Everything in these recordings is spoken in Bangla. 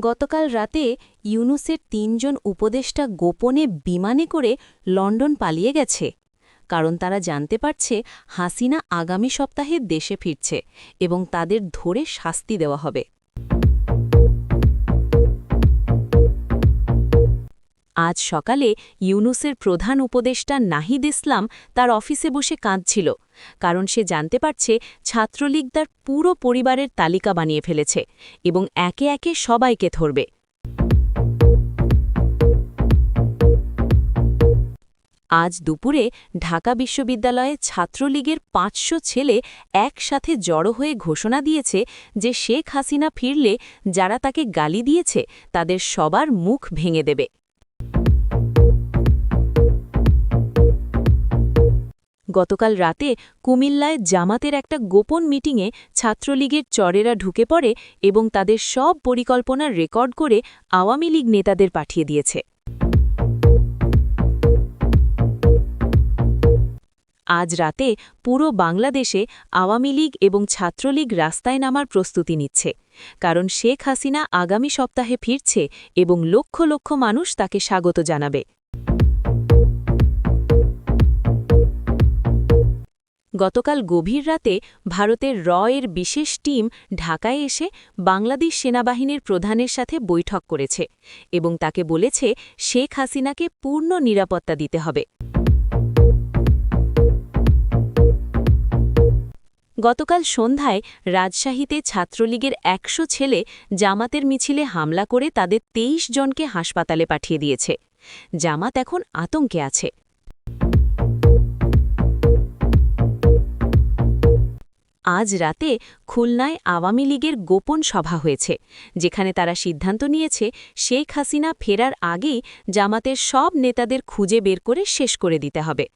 গতকাল রাতে ইউনুসের তিনজন উপদেষ্টা গোপনে বিমানে করে লন্ডন পালিয়ে গেছে। কারণ তারা জানতে পারছে হাসিনা আগামী সপ্তাহে দেশে ফিরছে এবং তাদের ধরে শাস্তি দেওয়া হবে। আজ সকালে ইউনুসের প্রধান উপদেষ্টা নাহিদ ইসলাম তার অফিসে বসে কাঁদছিল, কারণ সে জানতে পারছে ছাত্রলীগ তার পুরো পরিবারের তালিকা বানিয়ে ফেলেছে এবং একে একে সবাইকে ধরবে। আজ দুপুরে ঢাকা বিশ্ববিদ্যালয়ে ছাত্রলীগের পাঁচশো ছেলে একসাথে জড়ো হয়ে ঘোষণা দিয়েছে যে শেখ হাসিনা ফিরলে যারা তাকে গালি দিয়েছে তাদের সবার মুখ ভেঙে দেবে। গতকাল রাতে কুমিল্লায় জামাতের একটা গোপন মিটিংয়ে ছাত্রলীগের চরেরা ঢুকে পড়ে এবং তাদের সব পরিকল্পনা রেকর্ড করে আওয়ামী লীগ নেতাদের পাঠিয়ে দিয়েছে। আজ রাতে পুরো বাংলাদেশে আওয়ামী লীগ এবং ছাত্রলীগ রাস্তায় নামার প্রস্তুতি নিচ্ছে, কারণ শেখ হাসিনা আগামী সপ্তাহে ফিরছে এবং লক্ষ লক্ষ মানুষ তাকে স্বাগত জানাবে। গতকাল গভীর রাতে ভারতের র এর বিশেষ টিম ঢাকায় এসে বাংলাদেশ সেনাবাহিনীর প্রধানের সাথে বৈঠক করেছে এবং তাকে বলেছে শেখ হাসিনাকে পূর্ণ নিরাপত্তা দিতে হবে। গতকাল সন্ধ্যায় রাজশাহীতে ছাত্রলীগের একশো ছেলে জামাতের মিছিলে হামলা করে তাদের ২৩ জনকে হাসপাতালে পাঠিয়ে দিয়েছে। জামাত এখন আতঙ্কে আছে। আজ রাতে খুলনায় আওয়ামী লীগের গোপন সভা হয়েছে, যেখানে তারা সিদ্ধান্ত নিয়েছে শেখ হাসিনা ফেরার আগেই জামাতের সব নেতাদের খুঁজে বের করে শেষ করে দিতে হবে।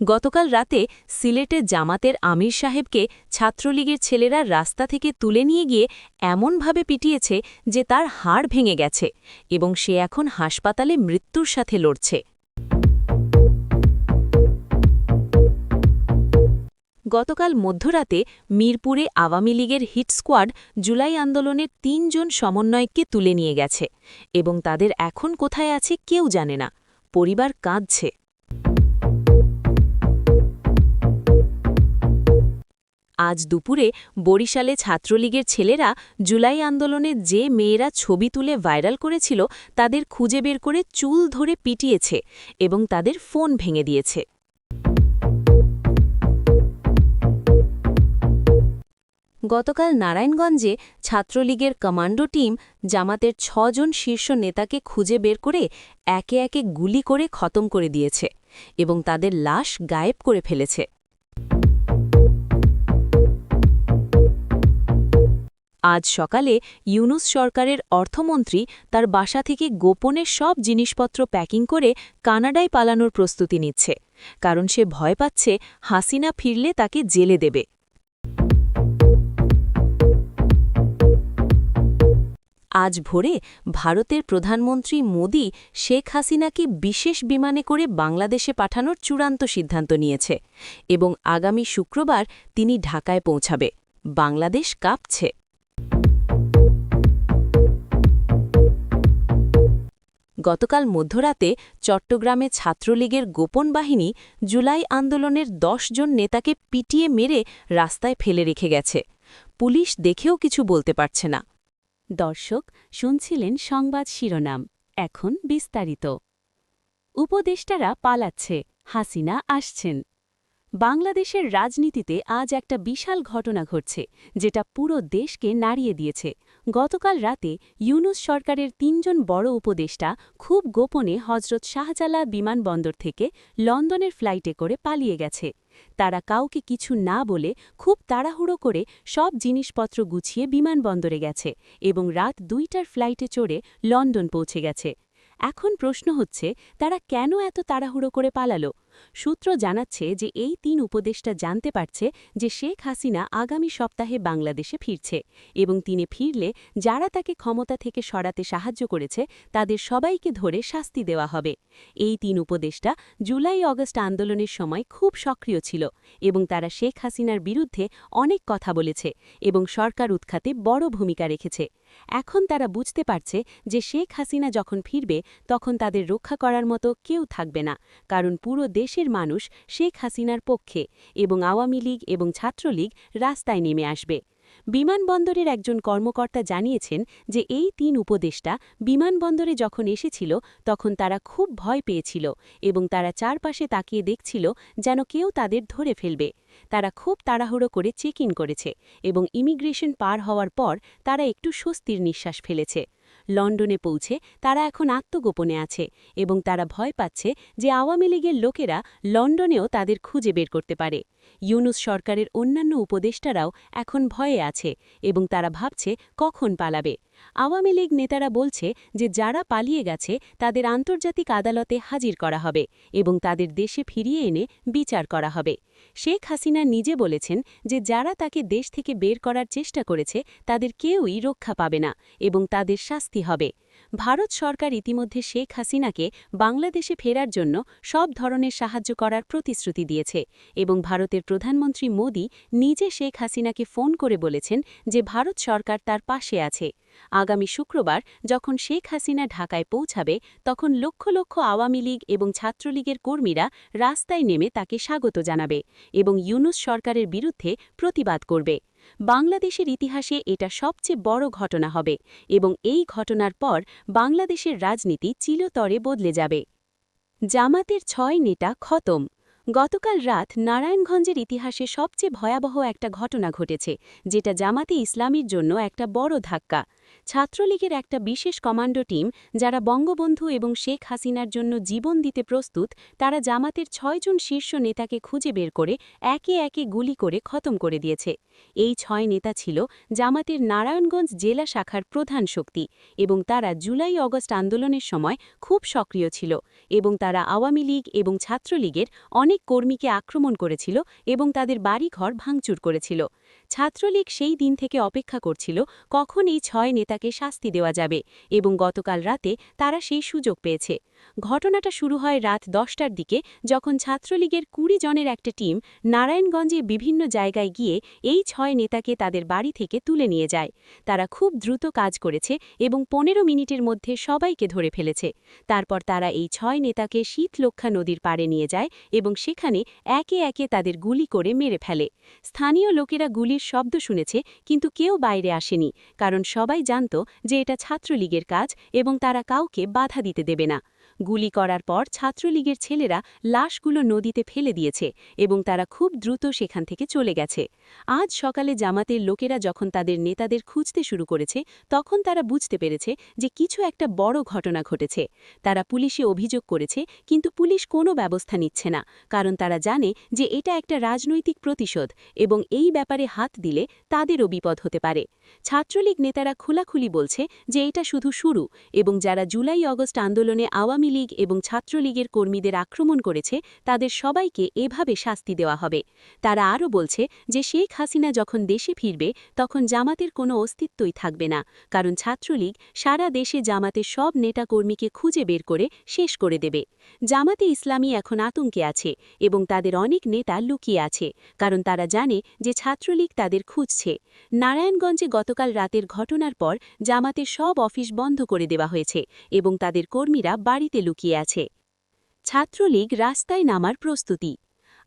গতকাল রাতে সিলেটে জামাতের আমির সাহেবকে ছাত্রলীগের ছেলেরা রাস্তা থেকে তুলে নিয়ে গিয়ে এমনভাবে পিটিয়েছে যে তার হাড় ভেঙে গেছে এবং সে এখন হাসপাতালে মৃত্যুর সাথে লড়ছে। গতকাল মধ্যরাতে মিরপুরে আওয়ামী লীগের হিট স্কোয়াড জুলাই আন্দোলনের তিনজন সমন্বয়ককে তুলে নিয়ে গেছে এবং তাদের এখন কোথায় আছে কেউ জানে না। পরিবার কাঁদছে। আজ দুপুরে বরিশালে ছাত্রলীগের ছেলেরা জুলাই আন্দোলনে যে মেয়েরা ছবি তুলে ভাইরাল করেছিল তাদের খুঁজে বের করে চুল ধরে পিটিয়েছে এবং তাদের ফোন ভেঙে দিয়েছে। গতকাল নারায়ণগঞ্জে ছাত্রলীগের কমান্ডো টিম জামাতের ছজন শীর্ষ নেতাকে খুঁজে বের করে একে একে গুলি করে খতম করে দিয়েছে এবং তাদের লাশ গায়েব করে ফেলেছে। আজ সকালে ইউনুস সরকারের অর্থমন্ত্রী তার বাসা থেকে গোপনে সব জিনিসপত্র প্যাকিং করে কানাডায় পালানোর প্রস্তুতি নিচ্ছে, কারণ সে ভয় পাচ্ছে হাসিনা ফিরলে তাকে জেলে দেবে। আজ ভোরে ভারতের প্রধানমন্ত্রী মোদি শেখ হাসিনাকে বিশেষ বিমানে করে বাংলাদেশে পাঠানোর চূড়ান্ত সিদ্ধান্ত নিয়েছে এবং আগামী শুক্রবার তিনি ঢাকায় পৌঁছাবে। বাংলাদেশ কাঁপছে। গতকাল মধ্যরাতে চট্টগ্রামে ছাত্রলীগের গোপন বাহিনী জুলাই আন্দোলনের দশ জন নেতাকে পিটিয়ে মেরে রাস্তায় ফেলে রেখে গেছে। পুলিশ দেখেও কিছু বলতে পারছে না। দর্শক, শুনছিলেন সংবাদ শিরোনাম। এখন বিস্তারিত। উপদেষ্টারা পালাচ্ছে, হাসিনা আসছেন। বাংলাদেশের রাজনীতিতে আজ একটা বিশাল ঘটনা ঘটছে, যেটা পুরো দেশকে নাড়িয়ে দিয়েছে। গতকাল রাতে ইউনুস সরকারের তিনজন বড় উপদেষ্টা খুব গোপনে হজরত শাহজালা বিমানবন্দর থেকে লন্ডনের ফ্লাইটে করে পালিয়ে গেছে। তারা কাউকে কিছু না বলে খুব তাড়াহুড়ো করে সব জিনিসপত্র গুছিয়ে বিমানবন্দরে গেছে এবং রাত দুইটার ফ্লাইটে চড়ে লন্ডন পৌঁছে গেছে। এখন প্রশ্ন হচ্ছে, তারা কেন এত তাড়াহুড়ো করে পালালো? সূত্র জানাচ্ছে যে এই তিন উপদেষ্টা জানতে পারছে যে শেখ হাসিনা আগামী সপ্তাহে বাংলাদেশে ফিরছে এবং তিনি ফিরলে যারা তাকে ক্ষমতা থেকে সরাতে সাহায্য করেছে, তাদের সবাইকে ধরে শাস্তি দেওয়া হবে। এই তিন উপদেষ্টা জুলাই অগস্ট আন্দোলনের সময় খুব সক্রিয় ছিল এবং তারা শেখ হাসিনার বিরুদ্ধে অনেক কথা বলেছে এবং সরকার উৎখাতে বড় ভূমিকা রেখেছে। এখন তারা বুঝতে পারছে যে শেখ হাসিনা যখন ফিরবে, তখন তাদের রক্ষা করার মতো কেউ থাকবে না, কারণ পুরো দেশের মানুষ শেখ হাসিনার পক্ষে এবং আওয়ামী লীগ এবং ছাত্রলীগ রাস্তায় নেমে আসবে। বিমানবন্দরের একজন কর্মকর্তা জানিয়েছেন যে এই তিন উপদেষ্টা বিমানবন্দরে যখন এসেছিল, তখন তারা খুব ভয় পেয়েছিল এবং তারা চারপাশে তাকিয়ে দেখছিল যেন কেউ তাদের ধরে ফেলবে। তারা খুব তাড়াহুড়ো করে চেক ইন করেছে এবং ইমিগ্রেশন পার হওয়ার পর তারা একটু স্বস্তির নিঃশ্বাস ফেলেছে। লন্ডনে পৌঁছে তারা এখন আত্মগোপনে আছে এবং তারা ভয় পাচ্ছে যে আওয়ামী লীগের লোকেরা লন্ডনেও তাদের খুঁজে বের করতে পারে। ইউনুস সরকারের অন্যান্য উপদেষ্টারাও এখন ভয়ে আছে এবং তারা ভাবছে কখন পালাবে। আওয়ামী লীগ নেতারা বলছে যে যারা পালিয়ে গেছে, তাদের আন্তর্জাতিক আদালতে হাজির করা হবে এবং তাদের দেশে ফিরিয়ে এনে বিচার করা হবে। শেখ হাসিনা নিজে বলেছেন যে যারা তাকে দেশ থেকে বের করার চেষ্টা করেছে, তাদের কেউই রক্ষা পাবে না এবং তাদের শাস্তি হবে। ভারত সরকার ইতিমধ্যে শেখ হাসিনাকে বাংলাদেশে ফেরার জন্য সব ধরনের সাহায্য করার প্রতিশ্রুতি দিয়েছে এবং ভারতের প্রধানমন্ত্রী মোদি নিজে শেখ হাসিনাকে ফোন করে বলেছেন যে ভারত সরকার তার পাশে আছে। আগামী শুক্রবার যখন শেখ হাসিনা ঢাকায় পৌঁছাবে, তখন লক্ষ লক্ষ আওয়ামী লীগ এবং ছাত্রলীগের কর্মীরা রাস্তায় নেমে তাকে স্বাগত জানাবে এবং ইউনুস সরকারের বিরুদ্ধে প্রতিবাদ করবে। বাংলাদেশের ইতিহাসে এটা সবচেয়ে বড় ঘটনা হবে এবং এই ঘটনার পর বাংলাদেশের রাজনীতি চিলতরে বদলে যাবে। জামাতের ছয় নেতা খতম। গতকাল রাত নারায়ণগঞ্জের ইতিহাসে সবচেয়ে ভয়াবহ একটা ঘটনা ঘটেছে, যেটা জামাতে ইসলামীর জন্য একটা বড় ধাক্কা। ছাত্রলীগের একটা বিশেষ কমান্ডো টিম, যারা বঙ্গবন্ধু এবং শেখ হাসিনার জন্য জীবন দিতে প্রস্তুত, তারা জামাতের ছয়জন শীর্ষ নেতাকে খুঁজে বের করে একে একে গুলি করে খতম করে দিয়েছে। এই ছয় নেতা ছিল জামাতের নারায়ণগঞ্জ জেলা শাখার প্রধান শক্তি এবং তারা জুলাই অগস্ট আন্দোলনের সময় খুব সক্রিয় ছিল এবং তারা আওয়ামী লীগ এবং ছাত্রলীগের অনেক কর্মীকে আক্রমণ করেছিল এবং তাদের বাড়িঘর ভাঙচুর করেছিল। ছাত্রলীগ সেই দিন থেকে অপেক্ষা করছিল কখন এই ছয় নেতাকে শাস্তি দেওয়া যাবে এবং গতকাল রাতে তারা সেই সুযোগ পেয়েছে। ঘটনাটা শুরু হয় রাত দশটার দিকে যখন ছাত্রলীগের কুড়ি জনের একটা টিম নারায়ণগঞ্জে বিভিন্ন জায়গায় গিয়ে এই ছয় নেতাকে তাদের বাড়ি থেকে তুলে নিয়ে যায়। তারা খুব দ্রুত কাজ করেছে এবং পনেরো মিনিটের মধ্যে সবাইকে ধরে ফেলেছে। তারপর তারা এই ছয় নেতাকে শীতলক্ষা নদীর পাড়ে নিয়ে যায় এবং সেখানে একে একে তাদের গুলি করে মেরে ফেলে। স্থানীয় লোকেরা গুলির শব্দ শুনেছে, কিন্তু কেউ বাইরে আসেনি, কারণ সবাই জানত যে এটা ছাত্রলীগের কাজ এবং তারা কাউকে বাধা দিতে দেবে না। গুলি করার পর ছাত্রলীগের ছেলেরা লাশগুলো নদীতে ফেলে দিয়েছে এবং তারা খুব দ্রুত সেখান থেকে চলে গেছে। আজ সকালে জামাতের লোকেরা যখন তাদের নেতাদের খুঁজতে শুরু করেছে, তখন তারা বুঝতে পেরেছে যে কিছু একটা বড় ঘটনা ঘটেছে। তারা পুলিশে অভিযোগ করেছে, কিন্তু পুলিশ কোনো ব্যবস্থা নিচ্ছে না, কারণ তারা জানে যে এটা একটা রাজনৈতিক প্রতিশোধ এবং এই ব্যাপারে হাত দিলে তাদেরও বিপদ হতে পারে। ছাত্রলীগ নেতারা খোলাখুলি বলছে যে এটা শুধু শুরু এবং যারা জুলাই অগস্ট আন্দোলনে আওয়ামী লীগ এবং ছাত্রলীগের কর্মীদের আক্রমণ করেছে, তাদের সবাইকে এভাবে শাস্তি দেওয়া হবে। তারা আরও বলছে যে, শেখ হাসিনা যখন দেশে ফিরবে, তখন জামাতের কোনো অস্তিত্বই থাকবে না, কারণ ছাত্রলীগ সারা দেশে জামাতের সব নেতাকর্মীকে খুঁজে বের করে শেষ করে দেবে। জামাতে ইসলামী এখন আতঙ্কে আছে এবং তাদের অনেক নেতা লুকিয়ে আছে, কারণ তারা জানে যে, ছাত্রলীগ তাদের খুঁজছে। নারায়ণগঞ্জে গতকাল রাতের ঘটনার পর জামাতের সব অফিস বন্ধ করে দেওয়া হয়েছে এবং তাদের কর্মীরা বাড়িতে লুকিয়ে আছে। ছাত্রলীগ রাস্তায় নামার প্রস্তুতি।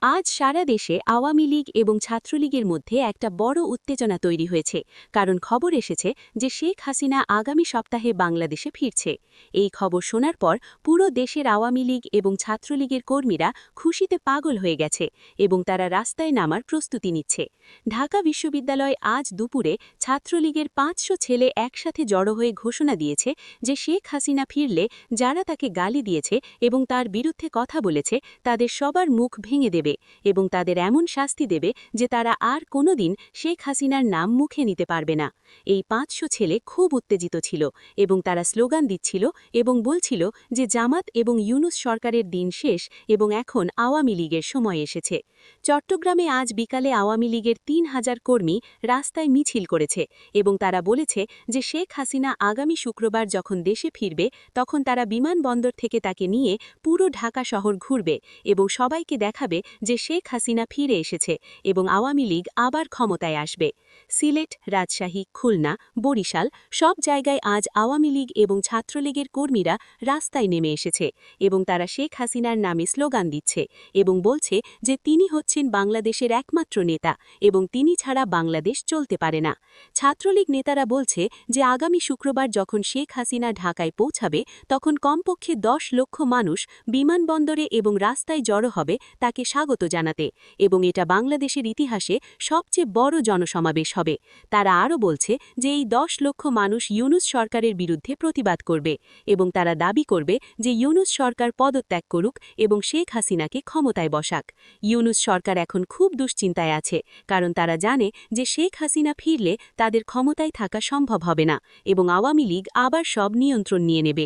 আজ সারা দেশে আওয়ামী লীগ এবং ছাত্রলীগের মধ্যে একটা বড় উত্তেজনা তৈরি হয়েছে, কারণ খবর এসেছে যে শেখ হাসিনা আগামী সপ্তাহে বাংলাদেশে ফিরছে। এই খবর শোনার পর পুরো দেশের আওয়ামী লীগ এবং ছাত্রলীগের কর্মীরা খুশিতে পাগল হয়ে গেছে এবং তারা রাস্তায় নামার প্রস্তুতি নিচ্ছে। ঢাকা বিশ্ববিদ্যালয় আজ দুপুরে ছাত্রলীগের পাঁচশো ছেলে একসাথে জড়ো হয়ে ঘোষণা দিয়েছে যে শেখ হাসিনা ফিরলে যারা তাকে গালি দিয়েছে এবং তার বিরুদ্ধে কথা বলেছে, তাদের সবার মুখ ভেঙে দেবে। এবং তাদের এমন শাস্তি দেবে যে তারা আর কোনোদিন শেখ হাসিনার নাম মুখে নিতে পারবে না। এই পাঁচশো ছেলে খুব উত্তেজিত ছিল এবং তারা স্লোগান দিচ্ছিল এবং বলছিল যে জামাত এবং ইউনুস সরকারের দিন শেষ এবং এখন আওয়ামী লীগের সময় এসেছে। চট্টগ্রামে আজ বিকালে আওয়ামী লীগের তিন হাজার কর্মী রাস্তায় মিছিল করেছে এবং তারা বলেছে যে শেখ হাসিনা আগামী শুক্রবার যখন দেশে ফিরবে, তখন তারা বিমানবন্দর থেকে তাকে নিয়ে পুরো ঢাকা শহর ঘুরবে এবং সবাইকে দেখাবে যে শেখ হাসিনা ফিরে এসেছে এবং আওয়ামী লীগ আবার ক্ষমতায় আসবে। সিলেট, রাজশাহী, খুলনা, বরিশাল সব জায়গায় আজ আওয়ামী লীগ এবং ছাত্রলীগের কর্মীরা রাস্তায় নেমে এসেছে এবং তারা শেখ হাসিনার নামে স্লোগান দিচ্ছে এবং বলছে যে তিনি হচ্ছেন বাংলাদেশের একমাত্র নেতা এবং তিনি ছাড়া বাংলাদেশ চলতে পারে না। ছাত্রলীগ নেতারা বলছে যে আগামী শুক্রবার যখন শেখ হাসিনা ঢাকায় পৌঁছাবে, তখন কমপক্ষে দশ লক্ষ মানুষ বিমানবন্দরে এবং রাস্তায় জড়ো হবে, তাকে স্বাগত জানাতে এবং এটা বাংলাদেশের ইতিহাসে সবচেয়ে বড় জনসমাবেশ হবে। তারা আরও বলছে যে এই দশ লক্ষ মানুষ ইউনুস সরকারের বিরুদ্ধে প্রতিবাদ করবে এবং তারা দাবি করবে যে ইউনুস সরকার পদত্যাগ করুক এবং শেখ হাসিনাকে ক্ষমতায় বসাক। ইউনুস সরকার এখন খুব দুশ্চিন্তায় আছে, কারণ তারা জানে যে শেখ হাসিনা ফিরলে তাদের ক্ষমতায় থাকা সম্ভব হবে না এবং আওয়ামী লীগ আবার সব নিয়ন্ত্রণ নিয়ে নেবে।